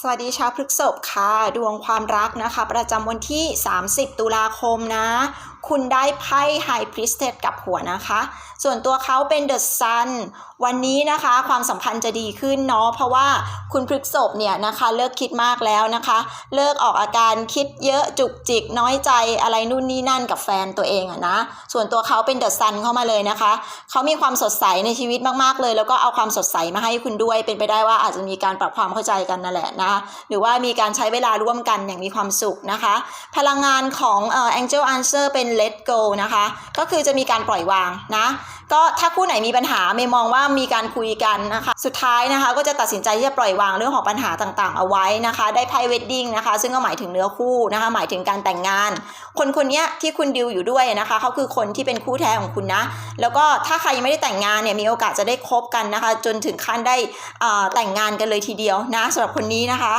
สวัสดีชาวพฤกษภค่ะ ดวงความรักนะคะ ประจำวันที่ 30 ตุลาคมนะ คุณได้ไพ่ไฮพริสเตดกับหัวนะคะ ส่วนตัวเขาเป็นเดอะซันวันนี้นะคะความสัมพันธ์จะดีขึ้นเนาะเพราะว่าคุณพฤกษภเนี่ยนะคะเลิกคิดมากแล้วนะคะ เลิกออกอาการคิดเยอะจุกจิกน้อยใจอะไรนู่นนี่นั่นกับแฟนตัวเองอะนะ ส่วนตัวเขาเป็นเดอะซันเข้ามาเลยนะคะเขามีความสดใสในชีวิตมากๆเลย แล้วก็เอาความสดใสมาให้คุณด้วยเป็นไปได้ว่าอาจจะมีการปรับความเข้าใจกันนั่นแหละนะหรือว่ามีการใช้เวลาร่วมกันอย่างมีความสุขนะคะ พลังงานของเอ่อ Angel Answer เป็น Let Go นะคะก็คือจะมีการปล่อยวางนะก็ถ้าคู่ไหนมีปัญหาเมย์มองว่ามีการคุยกันนะคะสุดท้ายนะคะก็จะตัดสินใจที่จะปล่อยวางเรื่องของปัญหาต่างๆ เอาไว้นะคะ ได้ไพ่เวดดิ้งนะคะ ซึ่งก็หมายถึงเนื้อคู่นะคะ หมายถึงการแต่งงาน คนคนนี้ที่คุณดิวอยู่ด้วยนะคะเขาคือคนที่เป็นคู่แท้ของคุณนะ แล้วก็ถ้าใครยังไม่ได้แต่งงานเนี่ยมีโอกาสจะได้คบกันนะคะ จนถึงขั้นได้แต่งงานกันเลยทีเดียวนะสำหรับคนนี้นะนะคะ